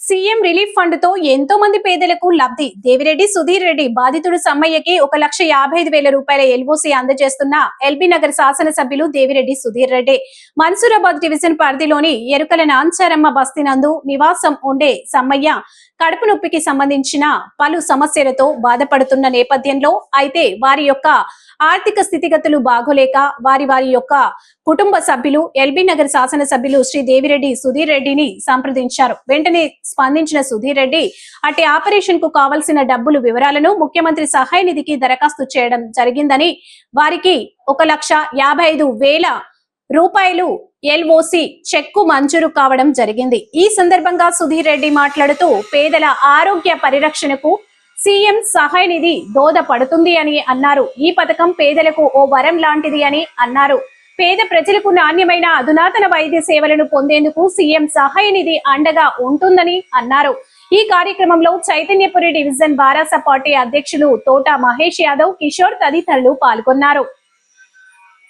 CM relief ఫండ్తో ఎంతో మంది పేదలకు లబ్ధి. దేవిరెడ్డి సుధీర్ రెడ్డి బాధితుడు సమ్మయ్యకి ఒక లక్ష యాభై ఐదు వేల రూపాయల ఎల్ఓసి అందజేస్తున్న ఎల్బీ నగర్ శాసనసభ్యులు దేవిరెడ్డి సుధీర్ రెడ్డి. మన్సూరాబాద్ డివిజన్ పరిధిలోని ఎరుకల నాంచారమ్మ బస్తీ నందు నివాసం ఉండే సమ్మయ్య కడుపు నొప్పికి సంబంధించిన పలు సమస్యలతో బాధపడుతున్న నేపథ్యంలో అయితే వారి యొక్క ఆర్థిక స్థితిగతులు బాగోలేక వారి వారి యొక్క కుటుంబ సభ్యులు ఎల్బీ నగర్ శాసనసభ్యులు శ్రీ దేవిరెడ్డి సుధీర్ రెడ్డిని సంప్రదించారు. వెంటనే స్పందించిన సుధీర్ రెడ్డి అట్టి ఆపరేషన్కు కావలసిన డబ్బులు వివరాలను ముఖ్యమంత్రి సహాయ నిధికి దరఖాస్తు చేయడం జరిగిందని వారికి ఒక లక్ష యాభై ఐదు వేల రూపాయలు ఎల్ఓసి చెక్కు మంజూరు కావడం జరిగింది. ఈ సందర్భంగా సుధీర్ రెడ్డి మాట్లాడుతూ పేదల ఆరోగ్య పరిరక్షణకు సీఎం సహాయ నిధి దోదపడుతుంది అని అన్నారు. ఈ పథకం పేదలకు ఓ వరం లాంటిది అని అన్నారు. పేద ప్రజలకు నాణ్యమైన అధునాతన వైద్య సేవలను పొందేందుకు సీఎం సహాయ నిధి అండగా ఉంటుందని అన్నారు. ఈ కార్యక్రమంలో చైతన్యపురి డివిజన్ బారాస పార్టీ అధ్యక్షులు తోట మహేష్ యాదవ్ కిషోర్ తదితరులు పాల్గొన్నారు.